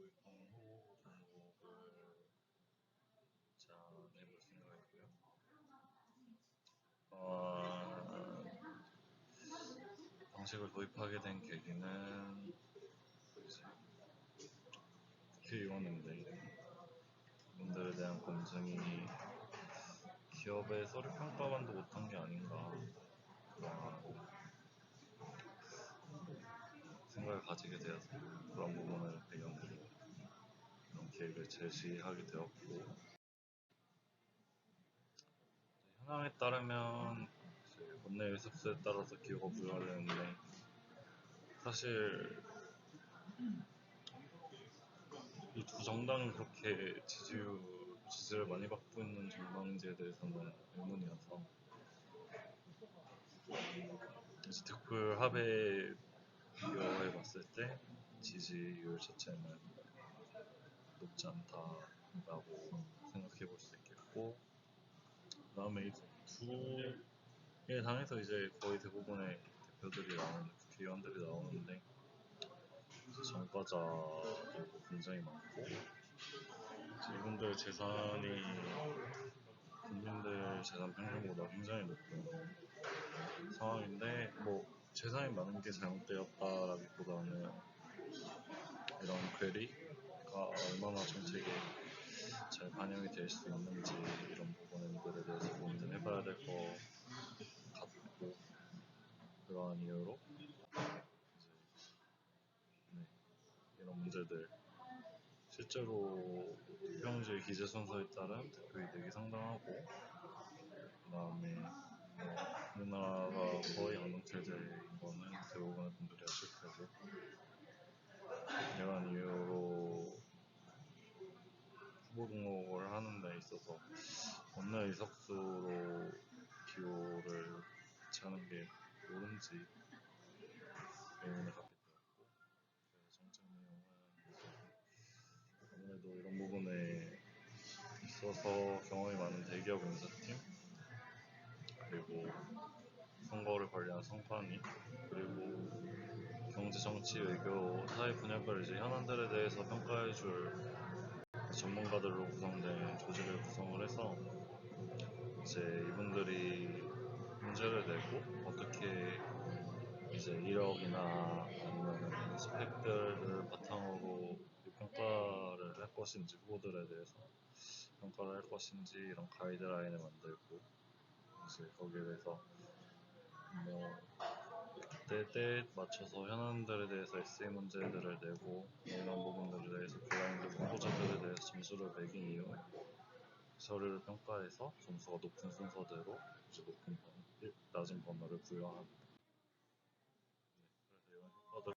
후보 종목을 제안해볼 생각이고요. 어, 방식을 도입하게 된 계기는 이제 국회의원인데 분들에 대한 검증이 기업의 서류 평가만도 못한 게 아닌가 그런 생각을 가지게 되어서 그런 부분을 배경으로 이런 계획을 제시하게 되었고. 현황에 따르면 원내 의석수에 따라서 기호가 부여가 되는데 사실 이 두 정당은 그렇게 지지율 지지를 많이 받고 있는 정당인지에 대해서는 의문이어서 이제 특별 합의 비교해 봤을 때 지지율 자체는 높지 않다라고 생각해 볼 수 있겠고 그 다음에 이제 두개 당에서 이제 거의 대부분의 대표들이 나오는 국회의원들이 나오는데 이제 전과자도 굉장히 많고 이분들 재산이 국민들 재산 평균보다 굉장히 높은 상황인데 뭐 재산이 많은 게 잘못되었다라기보다는 이런 괴리가 얼마나 정책에 잘 반영이 될 수 있는지 이런 부분들에 대해서 고민을 해봐야 될 것 같고 그러한 이유로 이제 네, 이런 문제들. 실제로 투표용지의 기재 순서에 따른 투표이득이 상당하고 그 다음에 뭐 우리나라가 거의 안동체제인 거는 대부분의 분들이 아실 테고. 이러한 이유로 후보 등록을 하는 데 있어서 원내 의석수로 기호를 차는 게 옳은지 의문을 갖게 되었고 정책 내용은 아무래도 이런 부분에 있어서 경험이 많은 대기업 인사팀 그리고 관리한 선관위 그리고 경제, 정치, 외교, 사회 분야별 이제 현안들에 대해서 평가해 줄 전문가들로 구성된 조직을 구성을 해서 이제 이분들이 문제를 내고 어떻게 이제 이력이나 아니면 스펙들을 바탕으로 평가를 할 것인지 후보들에 대해서 평가를 할 것인지 이런 가이드라인을 만들고 이제 거기에 대해서 뭐그 때 때에 맞춰서 현안들에 대해서 에세이 문제들을 내고 이런 부분들에 대해서 블라인드 후보자들에 대해서 점수를 매긴 이후 서류를 평가해서 점수가 높은 순서대로 높은 번, 낮은 번호를 효과들